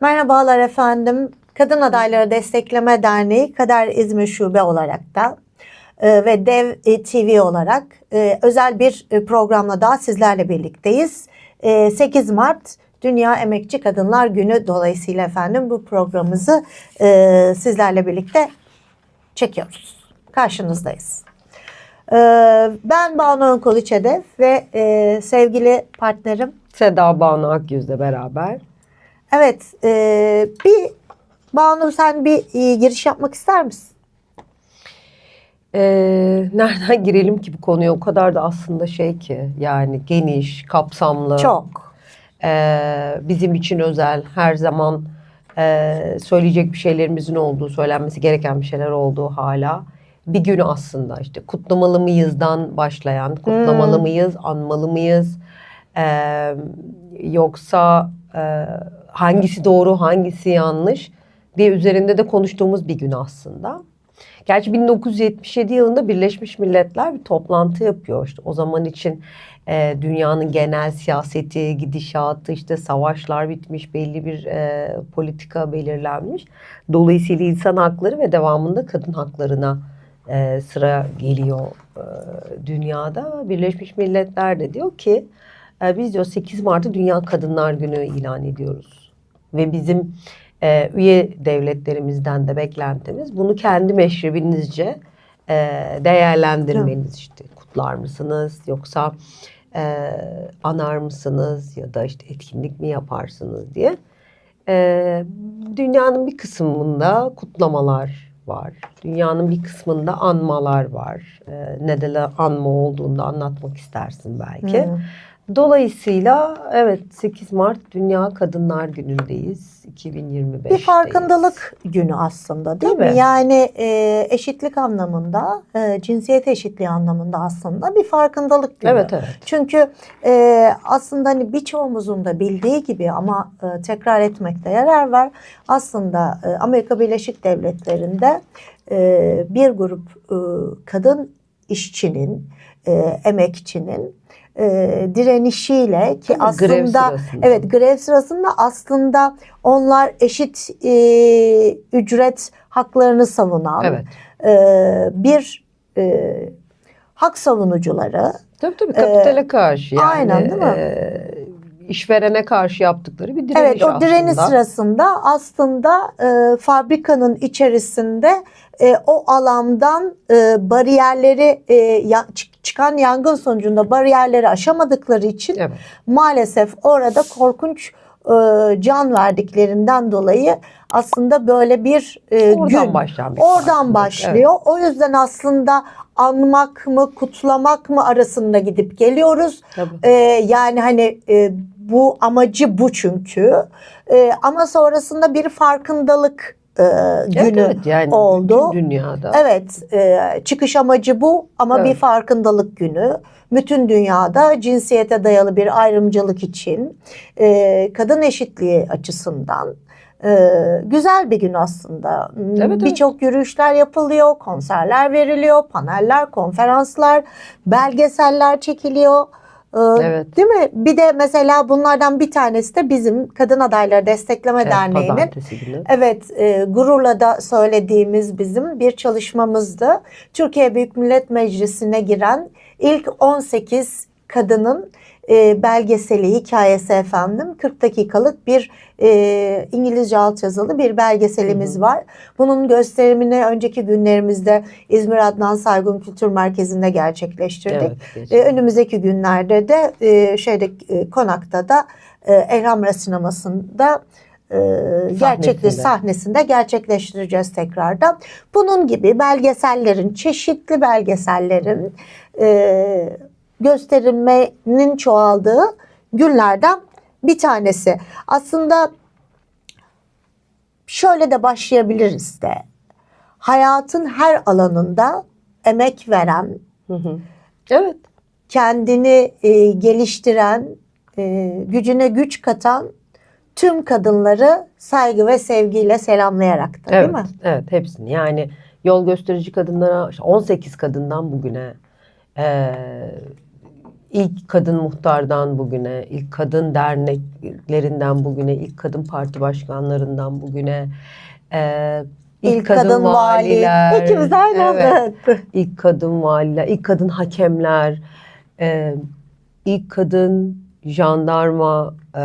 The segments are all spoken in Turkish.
Merhabalar efendim. Kadın Adayları Destekleme Derneği Kader İzmir Şube olarak da e, ve Dev e, TV olarak e, özel bir programla daha sizlerle birlikteyiz. E, 8 Mart Dünya Emekçi Kadınlar Günü dolayısıyla efendim bu programımızı sizlerle birlikte çekiyoruz. Karşınızdayız. Ben Banu Önkol İçedef ve sevgili partnerim Seda Banu Akyüz'le beraber. Evet, e, bir Banu sen bir e, giriş yapmak ister misin? Ee, nereden girelim ki bu konuya? O kadar da aslında şey ki yani geniş, kapsamlı. Çok. Ee, bizim için özel, her zaman e, söyleyecek bir şeylerimizin olduğu, söylenmesi gereken bir şeyler olduğu hala. Bir günü aslında işte kutlamalı mıyızdan başlayan, kutlamalı Hmm. mıyız, anmalı mıyız? Ee, yoksa e, hangisi doğru, hangisi yanlış diye üzerinde de konuştuğumuz bir gün aslında. Gerçi 1977 yılında Birleşmiş Milletler bir toplantı yapıyor. İşte o zaman için e, dünyanın genel siyaseti, gidişatı, işte savaşlar bitmiş, belli bir e, politika belirlenmiş. Dolayısıyla insan hakları ve devamında kadın haklarına e, sıra geliyor e, dünyada. Birleşmiş Milletler de diyor ki e, biz diyor 8 Mart'ı Dünya Kadınlar Günü ilan ediyoruz. Ve bizim e, üye devletlerimizden de beklentimiz bunu kendi meşrebinizce e, değerlendirmeniz işte kutlar mısınız yoksa e, anar mısınız ya da işte etkinlik mi yaparsınız diye. E, dünyanın bir kısmında kutlamalar var. Dünyanın bir kısmında anmalar var. E, neden anma olduğunu da anlatmak istersin belki. Hı. Dolayısıyla evet 8 Mart Dünya Kadınlar Günü'ndeyiz. 2025. Bir farkındalık günü aslında değil mi? Tabii. Yani e, eşitlik anlamında, e, cinsiyet eşitliği anlamında aslında bir farkındalık günü. Evet evet. Çünkü e, aslında hani birçoğumuzun da bildiği gibi ama e, tekrar etmekte yarar var. Aslında e, Amerika Birleşik Devletleri'nde e, bir grup e, kadın işçinin, e, emekçinin e, direnişiyle ki grev aslında sırasında. evet grev sırasında aslında onlar eşit e, ücret haklarını savunan Evet. e, bir e, hak savunucuları Tabii tabii kapitale karşı yani. aynen, değil mi? e, işverene karşı yaptıkları bir direniş Evet o direniş aslında. sırasında aslında e, fabrikanın içerisinde e, o alandan e, bariyerleri e, ya- çıkan yangın sonucunda bariyerleri aşamadıkları için Evet. maalesef orada korkunç e, can verdiklerinden dolayı aslında böyle bir e, Oradan gün oradan başlıyor. O yüzden aslında anmak mı kutlamak mı arasında gidip geliyoruz. Tabii. Ee, yani hani e, bu amacı bu çünkü. Ee, ama sonrasında bir farkındalık e, Evet, günü evet, yani oldu. bütün dünyada. Evet, e, çıkış amacı bu ama Evet. bir farkındalık günü. Bütün dünyada cinsiyete dayalı bir ayrımcılık için, e, kadın eşitliği açısından e, güzel bir gün aslında. Evet, evet. Birçok yürüyüşler yapılıyor, konserler veriliyor, paneller, konferanslar, belgeseller çekiliyor. E, Evet. Değil mi? Bir de mesela bunlardan bir tanesi de bizim Kadın Adayları Destekleme Evet, Derneği'nin. Evet, e, gururla da söylediğimiz bizim bir çalışmamızdı. Türkiye Büyük Millet Meclisi'ne giren ilk 18 kadının e, belgeseli, hikayesi efendim. 40 dakikalık bir e, İngilizce altyazılı bir belgeselimiz Hı hı. var. Bunun gösterimini önceki günlerimizde İzmir Adnan Saygun Kültür Merkezi'nde gerçekleştirdik. Evet, E, önümüzdeki günlerde de e, şeyde e, konakta da e, Elhamra Sineması'nda e, Sahnesinde. sahnesinde gerçekleştireceğiz tekrardan. Bunun gibi belgesellerin, çeşitli belgesellerin e, gösterilmenin çoğaldığı günlerden bir tanesi. Aslında şöyle de başlayabiliriz de. Hayatın her alanında emek veren, Hı hı. Evet. kendini e, geliştiren, e, gücüne güç katan tüm kadınları saygı ve sevgiyle selamlayarak da Evet, değil mi? evet hepsini yani yol gösterici kadınlara işte 18 kadından bugüne e, ilk kadın muhtardan bugüne, ilk kadın derneklerinden bugüne, ilk kadın parti başkanlarından bugüne, e, İlk, kadın, vali. valiler, İkimiz aynı evet, anda. ilk kadın valiler, ilk kadın hakemler, e, ilk kadın jandarma e,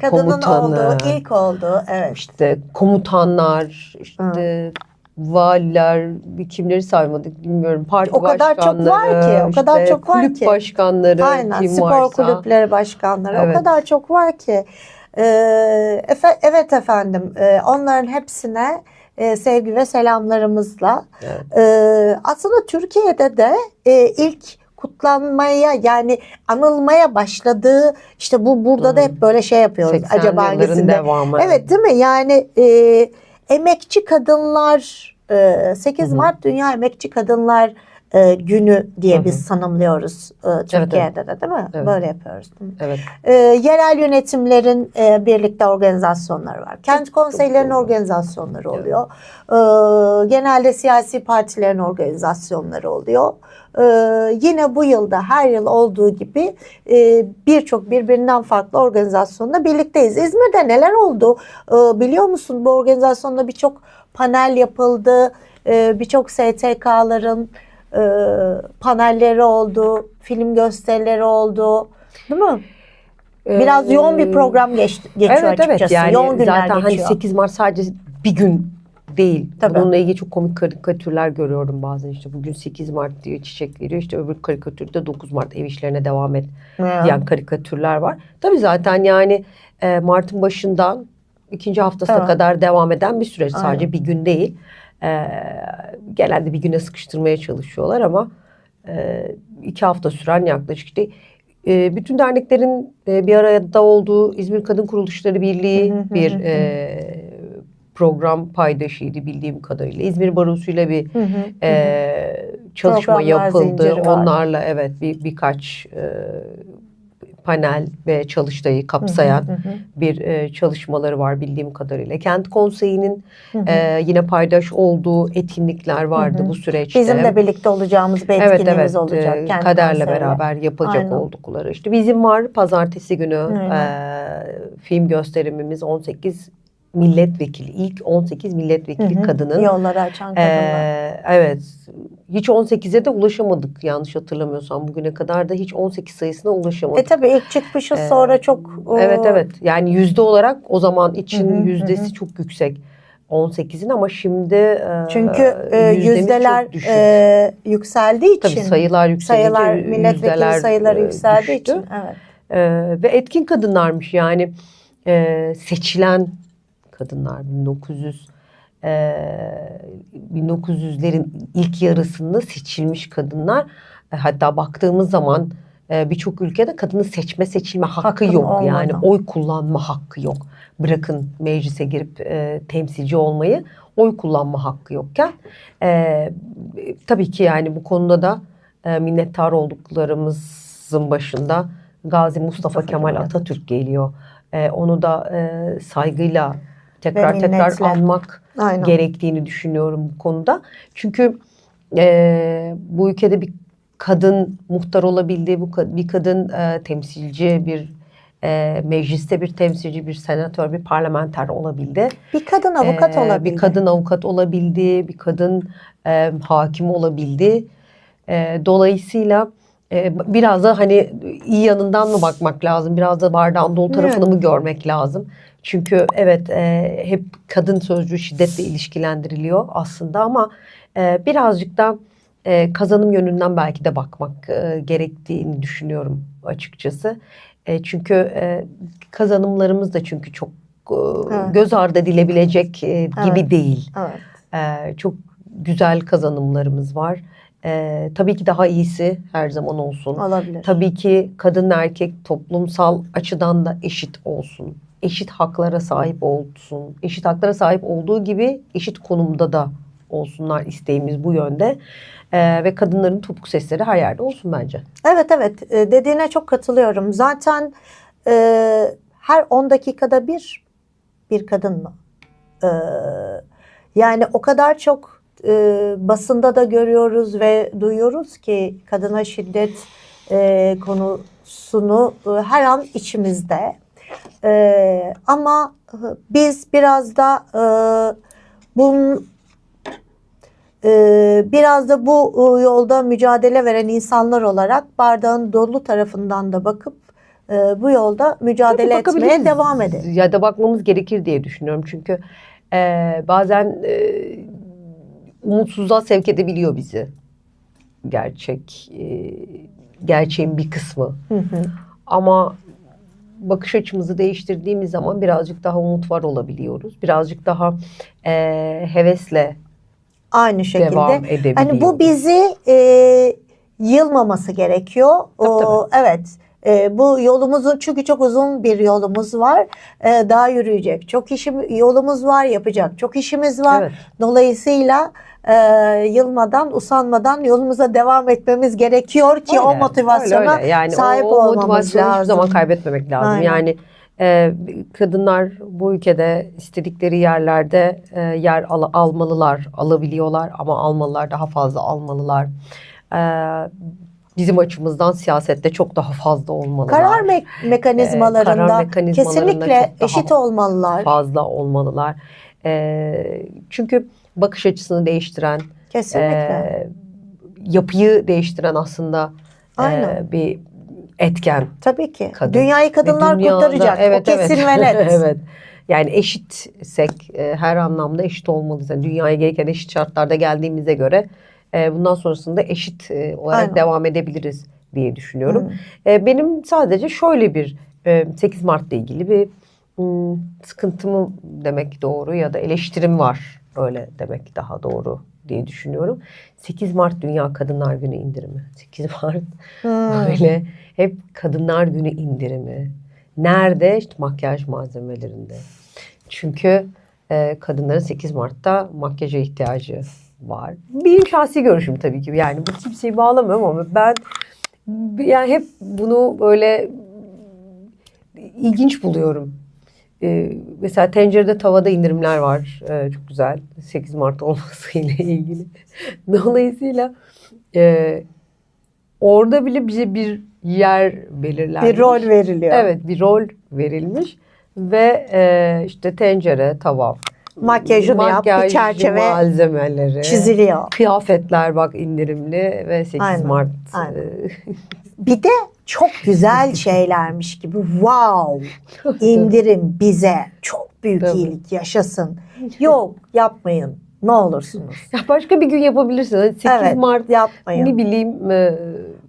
Kadının komutanı, olduğu, ilk olduğu. Evet. işte komutanlar, işte valiler, bir kimleri saymadık bilmiyorum. Parti O kadar çok var ki, o kadar işte çok var kulüp ki. başkanları Aynen kim spor varsa. kulüpleri başkanları Evet. o kadar çok var ki. Ee, efe- evet efendim e, onların hepsine e, sevgi ve selamlarımızla. Evet. Ee, aslında Türkiye'de de e, ilk kutlanmaya yani anılmaya başladığı işte bu burada da Hı. hep böyle şey yapıyoruz. 80 Acaba hangisinde? devamı. Evet değil mi? Yani e, emekçi kadınlar e, 8 Hı hı. Mart Dünya Emekçi Kadınlar e, Günü diye Hı hı. biz tanımlıyoruz e, Türkiye'de de değil mi? Evet. Böyle yapıyoruz. Değil mi? Evet. E, yerel yönetimlerin e, birlikte organizasyonları var. Kent konseylerin doğru. organizasyonları Evet. oluyor. E, genelde siyasi partilerin organizasyonları oluyor. E, yine bu yılda her yıl olduğu gibi e, birçok birbirinden farklı organizasyonla birlikteyiz. İzmir'de neler oldu E, biliyor musun? Bu organizasyonda birçok panel yapıldı. E, birçok STK'ların e, panelleri oldu. Film gösterileri oldu. Değil mi? Biraz Ee, yoğun bir program geçti, geçiyor evet, açıkçası. Evet yani yoğun günler zaten geçiyor. hani 8 Mart sadece bir gün değil. Tabii. Bununla ilgili çok komik karikatürler görüyorum bazen işte bugün 8 Mart diyor çiçek veriyor işte öbür karikatürde 9 Mart ev işlerine devam et Ya. diyen karikatürler var. Tabii zaten yani e, Mart'ın başından ikinci haftasına Evet. kadar devam eden bir süreç. Aynen. Sadece bir gün değil. E, genelde bir güne sıkıştırmaya çalışıyorlar ama e, iki hafta süren yaklaşık işte e, bütün derneklerin e, bir arada olduğu İzmir Kadın Kuruluşları Birliği bir e, program paydaşıydı bildiğim kadarıyla. İzmir Barosu'yla bir Hı hı, e, çalışma Programlar yapıldı. var. Onlarla evet bir birkaç e, panel ve çalıştayı kapsayan Hı hı, hı. bir e, çalışmaları var bildiğim kadarıyla. Kent Konseyi'nin Hı hı. e, yine paydaş olduğu etkinlikler vardı Hı hı. bu süreçte. Bizim de birlikte olacağımız bir Evet etkinliğimiz evet olacak. e, Kent kaderle konseyle. beraber yapacak Aynen. oldukları. İşte bizim var pazartesi günü e, film gösterimimiz 18 milletvekili ilk 18 milletvekili Hı hı. kadının Yolları açan kadınlar. ee, evet. Hiç 18'e de ulaşamadık yanlış hatırlamıyorsam. Bugüne kadar da hiç 18 sayısına e ulaşamadık. tabii ilk çıkmışız Ee, sonra çok evet e, evet. Yani yüzde olarak o zaman için Hı hı, yüzdesi hı. çok yüksek. 18'in ama şimdi e, Çünkü e, yüzdeler e, yükseldiği Tabii için sayılar yükselince sayılar milletvekili sayıları e, yükseldiği düştü. için evet. Ee, ve etkin kadınlarmış yani e, seçilen kadınlar 1900 e, 1900'lerin ilk yarısında seçilmiş kadınlar E, hatta baktığımız zaman e, birçok ülkede kadının seçme seçilme hakkı Hakkın yok olmadan. yani oy kullanma hakkı yok bırakın meclise girip e, temsilci olmayı oy kullanma hakkı yokken e, tabii ki yani bu konuda da e, minnettar olduklarımızın başında Gazi Mustafa, Mustafa Kemal Kemal Atatürk geliyor. E, onu da e, saygıyla tekrar Ve tekrar minnetle. anmak Aynen. gerektiğini düşünüyorum bu konuda. Çünkü e, bu ülkede bir kadın muhtar olabildi, bu bir kadın e, temsilci, bir e, mecliste bir temsilci, bir senatör, bir parlamenter olabildi. Bir kadın avukat Ee, olabildi. Bir kadın avukat olabildi, bir kadın e, hakim olabildi. E, dolayısıyla e, biraz da hani iyi yanından mı bakmak lazım, biraz da bardağın dolu tarafını mı görmek lazım? Çünkü evet e, hep kadın sözcüğü şiddetle ilişkilendiriliyor aslında ama e, birazcık da e, kazanım yönünden belki de bakmak e, gerektiğini düşünüyorum açıkçası. E, çünkü e, kazanımlarımız da çünkü çok e, Evet. göz ardı edilebilecek e, gibi Evet. değil. Evet. E, çok güzel kazanımlarımız var. E, tabii ki daha iyisi her zaman olsun. Olabilir. Tabii ki kadın erkek toplumsal açıdan da eşit olsun. Eşit haklara sahip olsun. Eşit haklara sahip olduğu gibi eşit konumda da olsunlar isteğimiz bu yönde. E, ve kadınların topuk sesleri her yerde olsun bence. Evet evet E, dediğine çok katılıyorum. Zaten e, her 10 dakikada bir bir kadın mı? E, yani o kadar çok e, basında da görüyoruz ve duyuyoruz ki kadına şiddet e, konusunu e, her an içimizde. E, ama e, biz biraz da e, bunun e, biraz da bu e, yolda mücadele veren insanlar olarak bardağın dolu tarafından da bakıp e, bu yolda mücadele Tabii etmeye devam edelim. Ya da bakmamız gerekir diye düşünüyorum. Çünkü e, bazen e, umutsuzluğa sevk edebiliyor bizi. Gerçek, e, gerçeğin bir kısmı. Hı hı. Ama bakış açımızı değiştirdiğimiz zaman birazcık daha umut var olabiliyoruz. Birazcık daha e, hevesle Aynı şekilde. devam edebiliyoruz. Hani bu bizi e, yılmaması gerekiyor. Tabii, O, evet. E, bu yolumuzun çünkü çok uzun bir yolumuz var. E, daha yürüyecek. Çok işim yolumuz var, yapacak. Çok işimiz var. Evet. Dolayısıyla e, yılmadan, usanmadan yolumuza devam etmemiz gerekiyor ki o Öyle, motivasyona öyle, öyle. Yani sahip o, o olmamız motivasyonu hiçbir lazım. zaman kaybetmemek lazım. Aynen. Yani e, kadınlar bu ülkede istedikleri yerlerde e, yer al- almalılar, alabiliyorlar ama almalılar, daha fazla almalılar. E, bizim açımızdan siyasette çok daha fazla olmalılar. Karar me- mekanizmalarında, Ee, karar mekanizmalarında kesinlikle eşit olmalılar. fazla olmalılar. E, çünkü bakış açısını değiştiren, Kesinlikle. e, yapıyı değiştiren aslında e, Aynen. bir etken. Tabii ki. kadın. Dünyayı kadınlar Ve dünyada- kurtaracak. Evet, o kesin evet. ve net. evet. Yani eşitsek e, her anlamda eşit olmalıyız. Yani dünyaya gereken eşit şartlarda geldiğimize göre e, bundan sonrasında eşit e, olarak Aynen. devam edebiliriz diye düşünüyorum. Hı. E, benim sadece şöyle bir e, 8 Mart'la ilgili bir hmm, sıkıntımı demek doğru ya da eleştirim var. Öyle demek daha doğru diye düşünüyorum. 8 Mart Dünya Kadınlar Günü indirimi. 8 Mart Hmm. Böyle hep Kadınlar Günü indirimi. Nerede? İşte makyaj malzemelerinde. Çünkü e, kadınların 8 Mart'ta makyaja ihtiyacı var. Benim şahsi görüşüm tabii ki. Yani bu kimseyi bağlamıyorum ama ben yani hep bunu böyle ilginç buluyorum. E, mesela tencerede tavada indirimler var. E, çok güzel. 8 Mart olmasıyla ilgili. Dolayısıyla e, orada bile bize bir yer belirlenmiş. Bir rol veriliyor. Evet bir rol verilmiş ve e, işte tencere, tava, Makyajını yap, bir makyaj çerçeve malzemeleri, Çiziliyor. kıyafetler bak indirimli ve 8 Aynen, Mart. aynen. e, Bir de çok güzel şeylermiş gibi. Wow! indirim bize çok büyük Tabii. iyilik yaşasın. Yok yapmayın. Ne olursunuz. ya başka bir gün yapabilirsiniz. Hani 8 evet Mart yapmayın. ne bileyim e,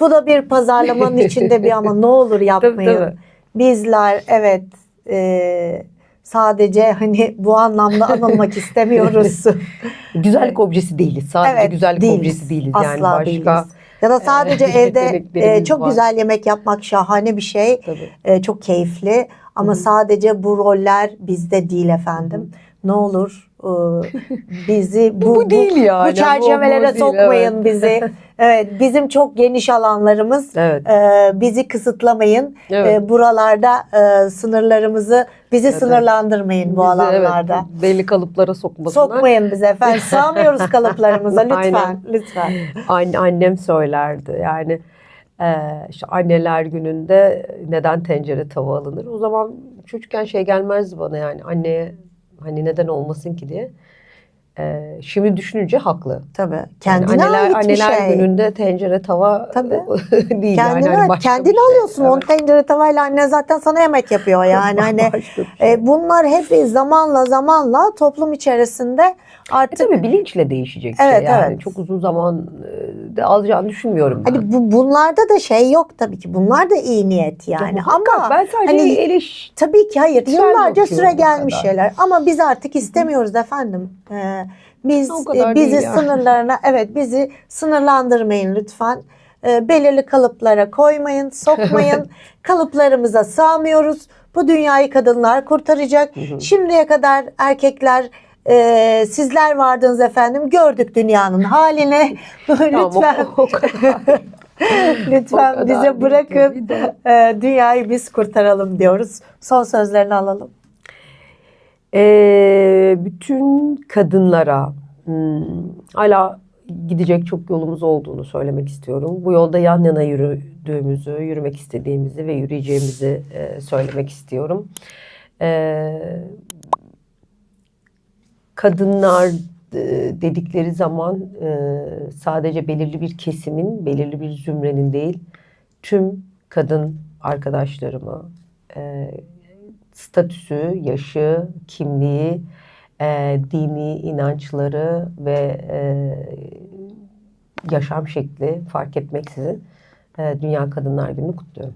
Bu da bir pazarlamanın içinde bir ama ne olur yapmayın. tabii. Bizler evet e, sadece hani bu anlamda anılmak istemiyoruz. güzellik objesi değiliz. Sadece evet güzellik değiliz. objesi değiliz. Asla yani başka değiliz. Ya da sadece e, evde yeteneklerimiz e, çok var. güzel yemek yapmak şahane bir şey. Tabii. E, çok keyifli ama Hı hı. sadece bu roller bizde değil efendim. Ne olur e, bizi bu, Bu değil yani, bu bu- çerçevelere bu değil, sokmayın evet. bizi. Evet bizim çok geniş alanlarımız. Evet. E, bizi kısıtlamayın. Evet. E, buralarda e, sınırlarımızı bizi Evet, sınırlandırmayın bu Bizi, alanlarda. Evet, belli kalıplara sokmasınlar. Sokmayın bizi efendim. Sığamıyoruz kalıplarımıza lütfen. Aynen. Lütfen. Anne, annem söylerdi yani e, işte anneler gününde neden tencere tava alınır? O zaman çocukken şey gelmezdi bana yani anneye hani neden olmasın ki diye. E, şimdi düşününce haklı. Tabii. Yani Kendine anneler, ait bir anneler şey. gününde tencere tava Tabii. değil Kendine, yani. Hani kendini şey. alıyorsun. Onu tencere tavayla anne zaten sana yemek yapıyor yani. hani şey. e, bunlar hep zamanla zamanla toplum içerisinde E artık tabii bilinçle değişecek Evet, şey yani. evet. Çok uzun zaman e, de alacağını düşünmüyorum ben. hani bu, bunlarda da şey yok tabii ki. Bunlar da iyi niyet yani. Muhakkak, Ama ben sadece hani- eleş tabii ki hayır. Yıllarca süre gelmiş kadar. şeyler. Ama biz artık istemiyoruz efendim. Ee, biz O e, bizi sınırlarına evet bizi sınırlandırmayın lütfen. Ee, belirli kalıplara koymayın, sokmayın. Kalıplarımıza sığamıyoruz. Bu dünyayı kadınlar kurtaracak. Şimdiye kadar erkekler e, sizler vardınız efendim. Gördük dünyanın halini. O- lütfen o kadar. lütfen O bize bırakın. e, dünyayı biz kurtaralım diyoruz. Son sözlerini alalım. Ee, bütün kadınlara hmm, hala gidecek çok yolumuz olduğunu söylemek istiyorum. Bu yolda yan yana yürüdüğümüzü, yürümek istediğimizi ve yürüyeceğimizi e, söylemek istiyorum. E, kadınlar e, dedikleri zaman e, sadece belirli bir kesimin, belirli bir zümrenin değil, tüm kadın arkadaşlarımı, e, statüsü, yaşı, kimliği, e, dini inançları ve e, yaşam şekli fark etmeksizin e, Dünya Kadınlar Günü'nü kutluyorum.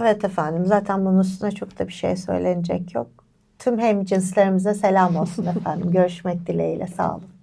Evet efendim zaten bunun üstüne çok da bir şey söylenecek yok. Tüm hemcinslerimize selam olsun efendim. Görüşmek dileğiyle sağ olun.